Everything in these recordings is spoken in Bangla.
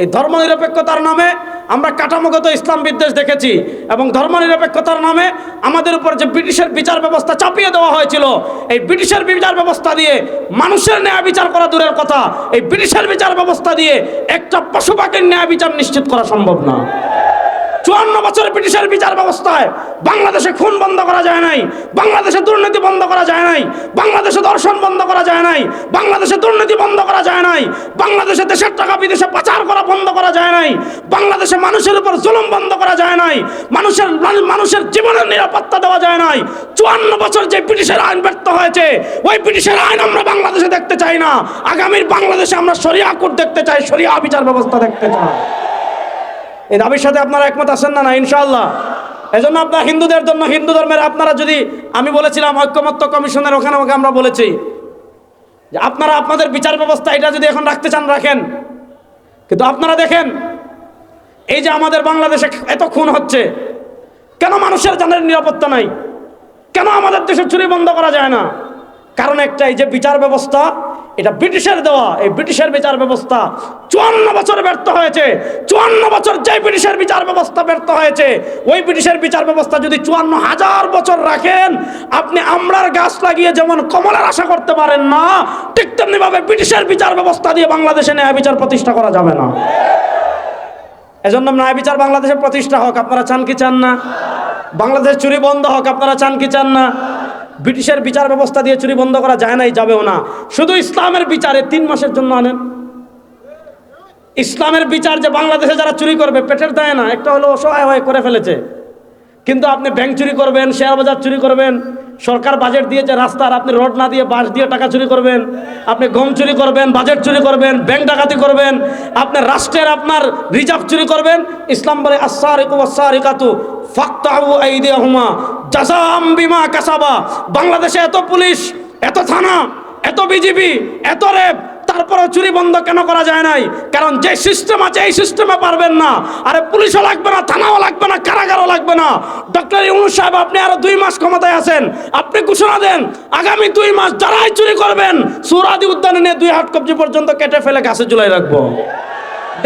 এই ধর্মনিরপেক্ষতার নামে আমরা কাঠামোগত ইসলাম বিদ্বেষ দেখেছি এবং ধর্মনিরপেক্ষতার নামে আমাদের উপর যে ব্রিটিশের বিচার ব্যবস্থা চাপিয়ে দেওয়া হয়েছিল, এই ব্রিটিশের বিচার ব্যবস্থা দিয়ে মানুষের ন্যায় বিচার করা দূরের কথা, এই ব্রিটিশের বিচার ব্যবস্থা দিয়ে একটা পশু পাখির ন্যায় বিচার নিশ্চিত করা সম্ভব না। চুয়ান্ন বছর ব্রিটিশের বিচার ব্যবস্থায় বাংলাদেশে খুন বন্ধ করা যায় নাই, বাংলাদেশে দুর্নীতি বন্ধ করা যায় নাই, বাংলাদেশে দর্শন বন্ধ করা যায় নাই, বাংলাদেশে দুর্নীতি বন্ধ করা যায় নাই, বাংলাদেশে দেশের টাকা বিদেশে পাচার করা বন্ধ করা যায় নাই, বাংলাদেশে মানুষের উপর জুলুম বন্ধ করা যায় নাই, মানুষের মানুষের জীবনের নিরাপত্তা দেওয়া যায় নাই, চুয়ান্ন বছর যে ব্রিটিশের আইন ব্যর্থ হয়েছে, ওই ব্রিটিশের আইন আমরা বাংলাদেশে দেখতে চাই না, আগামীর বাংলাদেশে আমরা সরিয়া কোর্ট দেখতে চাই সরিয়া বিচার ব্যবস্থা দেখতে চাই। এই দাবির সাথে আপনারা একমত আছেন না না, ইনশাআল্লাহ? এজন্য আপনার হিন্দুদের জন্য, হিন্দু ধর্মের আপনারা যদি, আমি বলেছিলাম, ঐক্যমত্য কমিশনের ওখানে ওকে আমরা বলেছি। যে আপনারা আপনাদের বিচার ব্যবস্থা এটা যদি এখন রাখতে চান, রাখেন। কিন্তু আপনারা দেখেন, এই যে আমাদের বাংলাদেশে এত খুন হচ্ছে, কেন মানুষের জানের নিরাপত্তা নাই? কেন আমাদের দেশে চুরি বন্ধ করা যায় না? কারণ একটাই যে বিচার ব্যবস্থা এটা ব্রিটিশের দেওয়া। এই ব্রিটিশের বিচার ব্যবস্থা চুয়ান্ন বছর ব্যর্থ হয়েছে। চুয়ান্ন বছর যে ব্রিটিশের বিচার ব্যবস্থা ব্যর্থ হয়েছে, ওই ব্রিটিশের বিচার ব্যবস্থা যদি চুয়ান্ন হাজার বছর রাখেন, আপনি আমরার গাছ লাগিয়ে যেমন কমলের আশা করতে পারেন না, ঠিক তেমনিভাবে ব্রিটিশের বিচার ব্যবস্থা দিয়ে বাংলাদেশে ন্যায় বিচার প্রতিষ্ঠা করা যাবে না। এজন্য ন্যায় বিচার বাংলাদেশে প্রতিষ্ঠা হোক, আপনারা চান কি চান না? বাংলাদেশ চুরি বন্ধ হোক, আপনারা চান কি চান না? ব্রিটিশের বিচার ব্যবস্থা দিয়ে চুরি বন্ধ করা যায় নাই, যাবেও না। শুধু ইসলামের বিচারে তিন মাসের জন্য আনেন। ইসলামের বিচার যে বাংলাদেশে যারা চুরি করবে, পেটের দেয় না, একটা হলো অসহায় হয়ে করে ফেলেছে। কিন্তু আপনি ব্যাংক চুরি করবেন, শেয়ার বাজার চুরি করবেন, সরকার বাজেট দিয়েছে রাস্তার, আপনি রড না দিয়ে বাস দিয়ে টাকা চুরি করবেন, আপনি গম চুরি করবেন বাজেট চুরি করবেন, ব্যাংক ডাকাতি করবেন, আপনি রাষ্ট্রের আপনার রিজার্ভ চুরি করবেন, ইসলাম বলে আসার ইকু আসার ইকাতু ফাক্তাহু আইদিয়াহুমা জাযাম বিমা কাসাবা। বাংলাদেশে এত পুলিশ, এত থানা, এত বিজিবি, এত রেপ তারপরেও চুরি বন্ধ কেন করা যায় নাই? কারণ যে সিস্টেম আছে, এই সিস্টেমে পারবেন না। আরে পুলিশও লাগবে না, থানাও লাগবে না, কারাগারও লাগবে না। ডক্টর ইউনুস সাহেব, আপনি আরও দুই মাস ক্ষমতায় আছেন। আপনি ঘোষণা দেন, আগামী দুই মাস যারাই চুরি করবেন, সুরাদি উদ্যানে নিয়ে দুই হাট কবজি পর্যন্ত কেটে ফেলে গাছে ঝুলাই রাখব।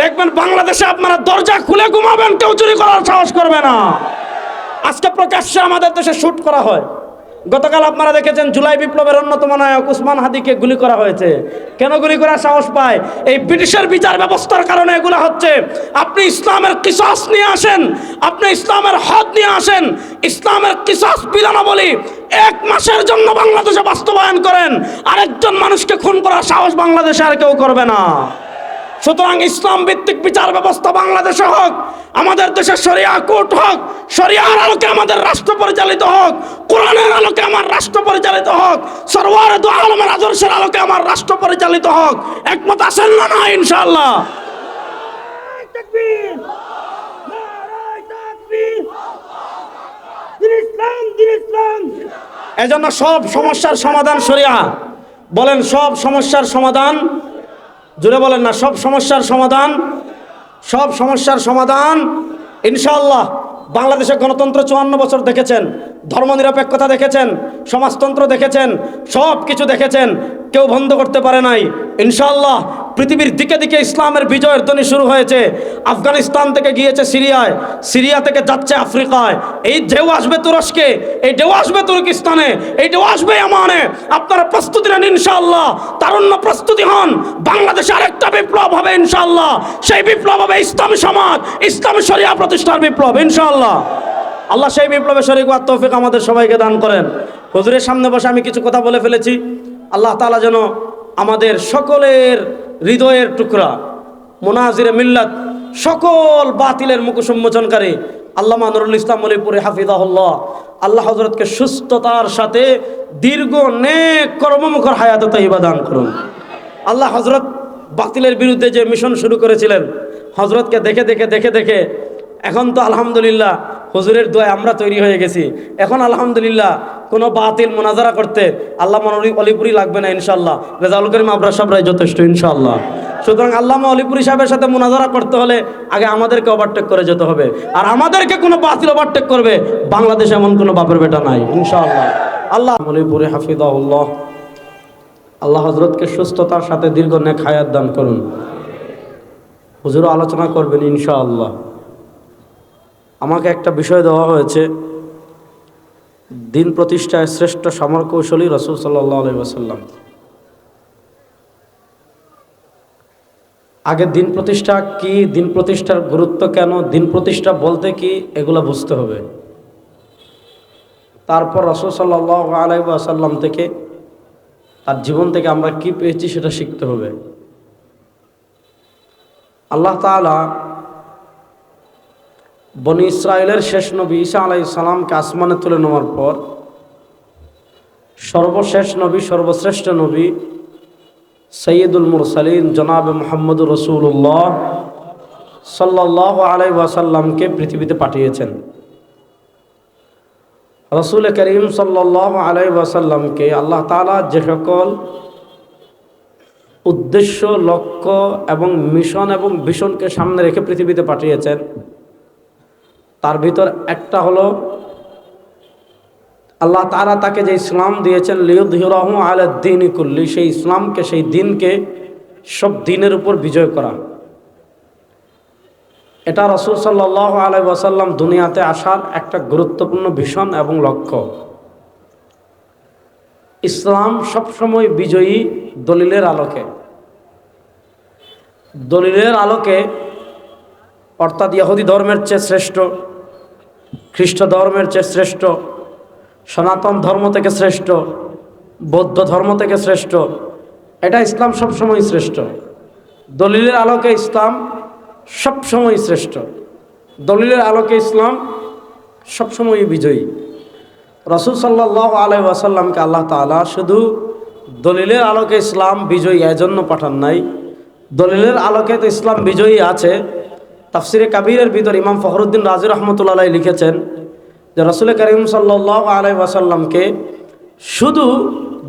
দেখবেন বাংলাদেশে আপনারা দরজা খুলে ঘুমাবেন, কেউ চুরি করার সাহস করবে না। আজকে প্রকাশ্যে আমাদের দেশে শুট করা হয়। গতকাল আপনারা দেখেছেন জুলাই বিপ্লবের অন্যতম নায়ক উসমান হাদিকে গুলি করা হয়েছে। কেন গুলি করার সাহস পায়? এই ব্রিটিশের বিচার ব্যবস্থার কারণে এগুলো হচ্ছে। আপনি ইসলামের কিসাস নিয়ে আসেন, আপনি ইসলামের হদ নিয়ে আসেন, ইসলামের কিসাস বিধানাবলী এক মাসের জন্য বাংলাদেশে বাস্তবায়ন করেন। আরেকজন মানুষকে খুন করার সাহস বাংলাদেশে আর কেউ করবে না। সুতরাং ইসলাম ভিত্তিক বিচার ব্যবস্থা বাংলাদেশে হোক, আমাদের দেশে শরিয়া কোর্ট হোক, শরিয়ার আলোকে আমাদের রাষ্ট্র পরিচালিত হোক কোরআনের আলোকে আমার রাষ্ট্র পরিচালিত হোক। সরওয়ার দু আলমের আদর্শের আলোকে আমার রাষ্ট্র পরিচালিত হোক। একমত আসেন না না ইনশাআল্লাহ? এজন্য সব সমস্যার সমাধান শরিয়া। বলেন সব সমস্যার সমাধান? জুড়ে বলেন না সব সমস্যার সমাধান? সব সমস্যার সমাধান? ইনশাআল্লাহ। বাংলাদেশে গণতন্ত্র চুয়ান্ন বছর দেখেছেন, ধর্মনিরপেক্ষতা দেখেছেন, সমাজতন্ত্র দেখেছেন সব কিছু দেখেছেন, কেউ বন্ধ করতে পারে নাই। ইনশাআল্লাহ পৃথিবীর দিকে দিকে ইসলামের বিজয়ের ধ্বনি শুরু হয়েছে। আফগানিস্তান থেকে গিয়েছে সিরিয়ায়। সিরিয়া থেকে যাচ্ছে আফ্রিকায়। এই ঢেউ আসবে তুরস্কে, এই ঢেউ আসবে তুর্কিস্তানে, এই ঢেউ আসবে আমানে আপনারা প্রস্তুতি নেন ইনশাআল্লাহ। তারুণ্য প্রস্তুতি হন। বাংলাদেশে আরেকটা বিপ্লব হবে ইনশাআল্লাহ। সেই বিপ্লব হবে ইসলামী সমাজ, ইসলামী শরিয়া প্রতিষ্ঠার বিপ্লব ইনশাআল্লাহ। আল্লাহ সেই বিপ্লবে শরিক ওয়াত তৌফিক আমাদের সবাইকে দান করেন। হুজুরের সামনে বসে আমি কিছু কথা বলে ফেলেছি। আল্লাহ তাআলা যেন আমাদের সকলের হৃদয়ের টুকরা, মোনাজিরে মিল্লাত, সকল বাতিলের মুখ সম্মোচনকারী আল্লাহ নুরুল ইসলাম মলিপুরে হাফিজাহুল্লাহ। আল্লাহ হজরতকে সুস্থতার সাথে দীর্ঘ নেক কর্মমুখর হায়াত তাইবা দান করুন। আল্লাহ হজরত বাতিলের বিরুদ্ধে যে মিশন শুরু করেছিলেন হজরতকে দেখে দেখে দেখে দেখে এখন তো আলহামদুলিল্লাহ হুজুরের দোয়া আমরা তৈরি হয়ে গেছি। এখন আলহামদুলিল্লাহ কোনো বাতিল মোনাজারা করতে আল্লাহ মনোরি অলিপুরি লাগবে না ইনশাল্লাহ রেজাউল করিম আবরা সাবরাই যথেষ্ট ইনশাল্লাহ সুতরাং আল্লামা অলিপুরি সাহেবের সাথে মোনাজারা করতে হলে আগে আমাদেরকে ওভারটেক করে যেতে হবে। আর আমাদেরকে কোনো বাতিল ওভারটেক করবে, বাংলাদেশে এমন কোনো বাপের বেটা নাই, ইনশাআল্লাহ। আল্লাহ অলিপুরি হাফিদাউল্লাহ আল্লাহ হজরতকে সুস্থতার সাথে দীর্ঘ নেক হায়াত দান করুন। হুজুর আলোচনা করবেন ইনশাআল্লাহ। আমাকে একটা বিষয় দেওয়া হয়েছে। দিন প্রতিষ্ঠায় শ্রেষ্ঠ সমর কৌশলী রসুল সাল্লাহ আলি ওসাল্লাম আগে দিন প্রতিষ্ঠা কি, দিন প্রতিষ্ঠার গুরুত্ব কেন, দিন প্রতিষ্ঠা বলতে কি, এগুলো বুঝতে হবে। তারপর রসুল সাল্লাহ আলাই আসাল্লাম থেকে, তার জীবন থেকে আমরা কি পেয়েছি সেটা শিখতে হবে। আল্লাহ তালা বনি ইসরায়েলের শেষ নবী ঈসা আলাই সালামকে আসমানে তুলে নেওয়ার পর সর্বশেষ নবী, সর্বশ্রেষ্ঠ নবী সৈয়দুল মুরসালিন জনাব মোহাম্মদ রসুল্লাহ সাল্লাহ আলাই ওয়াসাল্লামকে পৃথিবীতে পাঠিয়েছেন। রসুল করিম সাল্লাহ আলাই ওয়াসাল্লামকে আল্লাহ তালা যে সকল উদ্দেশ্য, লক্ষ্য এবং মিশন এবং ভীষণকে সামনে রেখে পৃথিবীতে পাঠিয়েছেন তার ভিতর একটা হলো আল্লাহ তারা তাকে যে ইসলাম দিয়েছেন লিউদ্দিরহম আলদ্দিন কুল্লি, সেই ইসলামকে, সেই দিনকে সব দিনের উপর বিজয় করা। এটা রসুল সাল্লাহ আলাই ওয়াসাল্লাম দুনিয়াতে আসার একটা গুরুত্বপূর্ণ ভীষণ এবং লক্ষ্য। ইসলাম সবসময় বিজয়ী দলিলের আলোকে। দলিলের আলোকে অর্থাৎ ইহুদি ধর্মের চেয়ে শ্রেষ্ঠ, খ্রিস্ট ধর্মের চেয়ে শ্রেষ্ঠ, সনাতন ধর্ম থেকে শ্রেষ্ঠ, বৌদ্ধ ধর্ম থেকে শ্রেষ্ঠ, এটা ইসলাম সবসময় শ্রেষ্ঠ। দলিলের আলোকে ইসলাম সবসময় শ্রেষ্ঠ। দলিলের আলোকে ইসলাম সবসময় বিজয়ী। রসুল সাল্লাহ আলাই ওয়াসাল্লামকে আল্লাহ তালা শুধু দলিলের আলোকে ইসলাম বিজয়ী এজন্য পাঠান নাই। দলিলের আলোকে তো ইসলাম বিজয়ী আছে। তাফসিরে কাবিরের ভিতর ইমাম ফখরুদ্দিন রাজি রহমতুল্লাহ লিখেছেন যে রসুল করিম সাল্লাহ আলাই ওয়াসাল্লামকে শুধু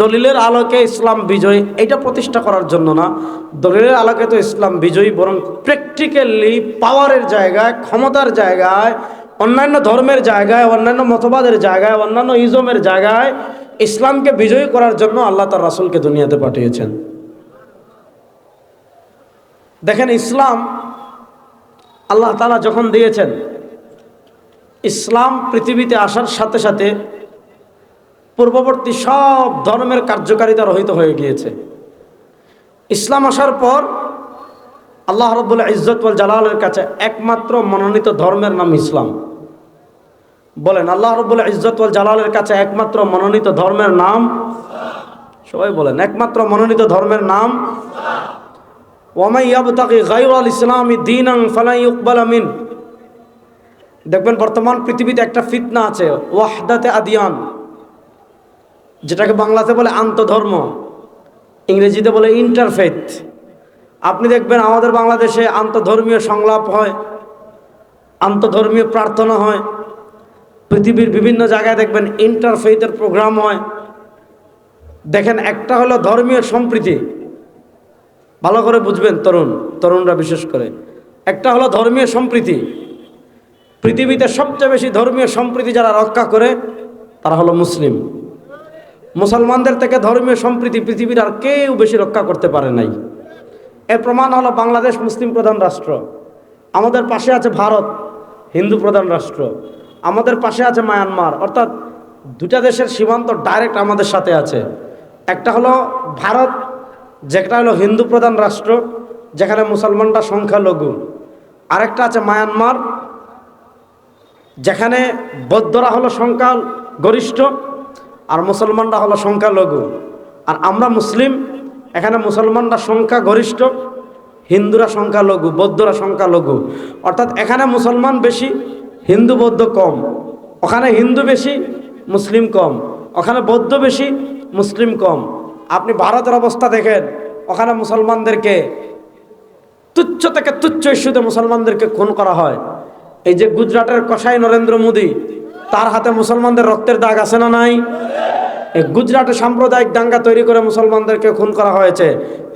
দলিলের আলোকে ইসলাম বিজয় এটা প্রতিষ্ঠা করার জন্য না, দলিলের আলোকে তো ইসলাম বিজয়ী, বরং প্র্যাকটিক্যালি পাওয়ারের জায়গায়, ক্ষমতার জায়গায়, অন্যান্য ধর্মের জায়গায়, অন্যান্য মতবাদের জায়গায়, অন্যান্য ইজমের জায়গায় ইসলামকে বিজয়ী করার জন্য আল্লাহ তার রাসুলকে দুনিয়াতে পাঠিয়েছেন। দেখেন ইসলাম আল্লাহ তালা যখন দিয়েছেন, ইসলাম পৃথিবীতে আসার সাথে সাথে পূর্ববর্তী সব ধর্মের কার্যকারিতা রহিত হয়ে গিয়েছে। ইসলাম আসার পর আল্লাহ রবুল্লাহ ইজ্জতুল জালালের কাছে একমাত্র মনোনীত ধর্মের নাম ইসলাম। বলেন, আল্লাহ রবুল্লাহ ইজ্জতুল জালালের কাছে একমাত্র মনোনীত ধর্মের নাম? সবাই বলেন, একমাত্র মনোনীত ধর্মের নাম? দিন ফালাই ইকবাল আমিন দেখবেন বর্তমান পৃথিবীতে একটা ফিতনা আছে, ওয়াহদাতে আদিয়ান। যেটাকে বাংলাতে বলে আন্তধর্ম। ইংরেজিতে বলে ইন্টারফেথ। আপনি দেখবেন আমাদের বাংলাদেশে আন্তধর্মীয় সংলাপ হয়, আন্তধর্মীয় প্রার্থনা হয়। পৃথিবীর বিভিন্ন জায়গায় দেখবেন ইন্টারফেথের প্রোগ্রাম হয়। দেখেন একটা হলো ধর্মীয় সম্প্রীতি। ভালো করে বুঝবেন তরুণ, তরুণরা বিশেষ করে। একটা হলো ধর্মীয় সম্প্রীতি। পৃথিবীতে সবচেয়ে বেশি ধর্মীয় সম্প্রীতি যারা রক্ষা করে, তারা হলো মুসলিম। মুসলমানদের থেকে ধর্মীয় সম্প্রীতি পৃথিবীর আর কেউ বেশি রক্ষা করতে পারে নাই। এর প্রমাণ হলো বাংলাদেশ মুসলিম প্রধান রাষ্ট্র। আমাদের পাশে আছে ভারত, হিন্দু প্রধান রাষ্ট্র। আমাদের পাশে আছে মায়ানমার। অর্থাৎ দুটা দেশের সীমান্ত ডাইরেক্ট আমাদের সাথে আছে। একটা হলো ভারত যেটা হলো হিন্দু প্রধান রাষ্ট্র, যেখানে মুসলমানরা সংখ্যালঘু। আরেকটা আছে মায়ানমার, যেখানে বৌদ্ধরা হলো সংখ্যা গরিষ্ঠ আর মুসলমানরা হলো সংখ্যালঘু। আর আমরা মুসলিম, এখানে মুসলমানরা সংখ্যা গরিষ্ঠ হিন্দুরা সংখ্যালঘু, বৌদ্ধরা সংখ্যালঘু। অর্থাৎ এখানে মুসলমান বেশি, হিন্দু বৌদ্ধ কম। ওখানে হিন্দু বেশি, মুসলিম কম। ওখানে বৌদ্ধ বেশি, মুসলিম কম। আপনি ভারতের অবস্থা দেখেন, ওখানে মুসলমানদেরকে তুচ্ছ থেকে তুচ্ছ ইস্যুতে মুসলমানদেরকে খুন করা হয়। এই যে গুজরাটের কসাই নরেন্দ্র মোদী, তার হাতে মুসলমানদের রক্তের দাগ আছে না নাই? গুজরাটে সাম্প্রদায়িক দাঙ্গা তৈরি করে মুসলমানদেরকে খুন করা হয়েছে,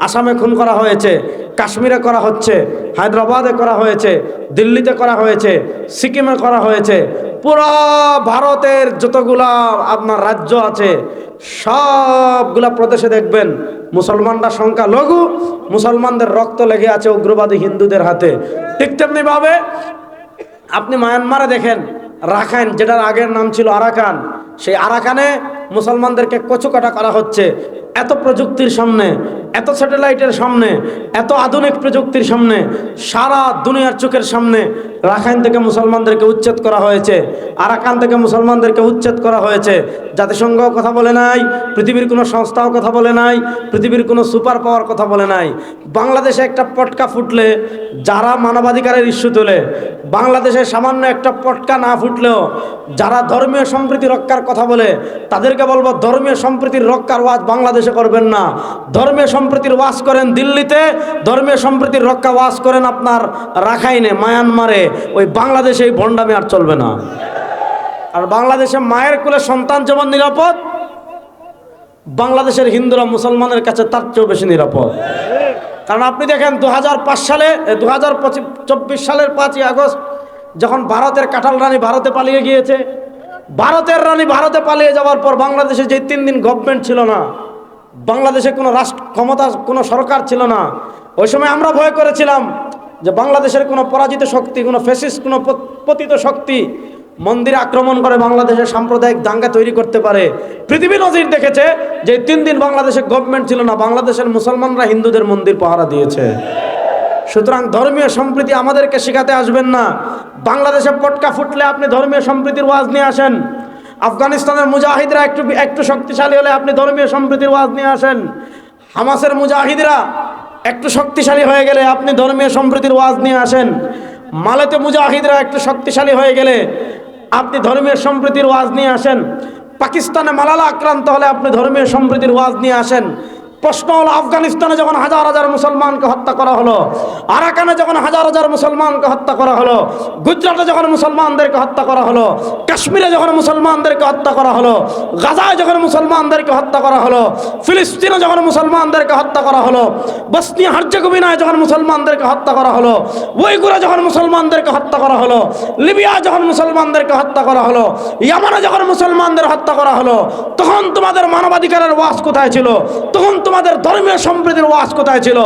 আসামে খুন করা হয়েছে, কাশ্মীরে করা হচ্ছে, হায়দ্রাবাদে করা হয়েছে, দিল্লিতে করা হয়েছে, সিকিমে করা হয়েছে। পুরো ভারতের যতগুলা আপনার রাজ্য আছে সবগুলা প্রদেশে দেখবেন মুসলমানরা সংখ্যা লঘু, মুসলমানদের রক্ত লেগে আছে উগ্রবাদী হিন্দুদের হাতে। ঠিক তেমনি ভাবে আপনি মায়ানমারে দেখেন, রাখাইন, যেটার আগের নাম ছিল আরাকান, সেই আরাকানে মুসলমানদেরকে কচুকাটা করা হচ্ছে। এত প্রযুক্তির সামনে, এত স্যাটেলাইটের সামনে, এত আধুনিক প্রযুক্তির সামনে, সারা দুনিয়ার চোখের সামনে রাখাইন থেকে মুসলমানদেরকে উচ্ছেদ করা হয়েছে, আরাকান থেকে মুসলমানদেরকে উচ্ছেদ করা হয়েছে। জাতিসংঘ কথা বলে নাই, পৃথিবীর কোনো সংস্থাও কথা বলে নাই, পৃথিবীর কোনো সুপার পাওয়ার কথা বলে নাই। বাংলাদেশে একটা পটকা ফুটলে, যারা মানবাধিকারের ইস্যু তোলে, বাংলাদেশে সামান্য একটা পটকা না ফুটলেও, যারা ধর্মীয় সম্প্রীতি রক্ষার কথা বলে তাদেরকে বলব, ধর্মীয় সম্প্রীতির রক্ষার ওয়াজ বাংলাদেশে করবেন না। ধর্মীয় সম্প্রীতির ওয়াজ করেন দিল্লিতে, ধর্মীয় সম্প্রীতির রক্ষা ওয়াজ করেন আপনার রাখাইনে, মায়ানমারে। ওই বাংলাদেশে এই ভণ্ডামি আর চলবে না। আর বাংলাদেশে মায়ের কোলে সন্তান যেমন নিরাপদ, বাংলাদেশের হিন্দুরা মুসলমানের কাছে তার চেয়েও বেশি নিরাপদ। কারণ আপনি দেখেন দু হাজার পাঁচ সালে দু হাজার চব্বিশ সালের পাঁচই আগস্ট, যখন ভারতের কাঁঠাল রানী ভারতে পালিয়ে গিয়েছে ভারতের রানী ভারতে পালিয়ে যাওয়ার পর বাংলাদেশে যে তিন দিন গভর্নমেন্ট ছিল না, বাংলাদেশে কোনো রাষ্ট্র, ক্ষমতা, কোনো সরকার ছিল না, ওই সময় আমরা ভয় করেছিলাম যে বাংলাদেশের কোনো পরাজিত শক্তি, কোনো ফেসিস্ট কোনো পতিত শক্তি মন্দিরে আক্রমণ করে বাংলাদেশের সাম্প্রদায়িক দাঙ্গা তৈরি করতে পারে। পৃথিবী নজির দেখেছে যে তিন দিন বাংলাদেশে গভর্নমেন্ট ছিল না, বাংলাদেশের মুসলমানরা হিন্দুদের মন্দির পাহারা দিয়েছে। সুতরাং ধর্মীয় সম্প্রীতি আমাদেরকে শেখাতে আসবেন না। বাংলাদেশে পটকা ফুটলে আপনি ধর্মীয় সম্প্রীতির ওয়াজ নিয়ে আসেন। আফগানিস্তানের মুজাহিদরা একটু একটু শক্তিশালী হলে আপনি ধর্মীয় সম্প্রীতির ওয়াজ নিয়ে আসেন। হামাসের মুজাহিদরা একটু শক্তিশালী হয়ে গেলে আপনি ধর্মীয় সম্প্রীতির ওয়াজ নিয়ে আসেন। মালেতে মুজাহিদরা একটু শক্তিশালী হয়ে গেলে আপনি ধর্মীয় সম্প্রীতির ওয়াজ নিয়ে আসেন। পাকিস্তানে মালালা আক্রান্ত হলে আপনি ধর্মীয় সম্প্রীতির ওয়াজ নিয়ে আসেন। প্রশ্ন হলো আফগানিস্তানে যখন হাজার হাজার মুসলমানকে হত্যা করা হলো আরাকানে যখন হাজার হাজার মুসলমানকে হত্যা করা হলো গুজরাটে যখন মুসলমানদেরকে হত্যা করা হলো কাশ্মীরে যখন মুসলমানদেরকে হত্যা করা হলো গাজায় যখন মুসলমানদেরকে হত্যা করা হলো ফিলিস্তিনে যখন মুসলমানদেরকে হত্যা করা হলো বসনিয়া হার্জেগোভিনায় যখন মুসলমানদেরকে হত্যা করা হলো ওইগুলো যখন মুসলমানদেরকে হত্যা করা হলো লিবিয়া যখন মুসলমানদেরকে হত্যা করা হলো ইয়ামানে যখন মুসলমানদের হত্যা করা হলো তখন তোমাদের মানবাধিকারের ওয়াজ কোথায় ছিল তখন তোমাদের ধর্মীয় সম্প্রীতির ওয়াজ কোথায় ছিল?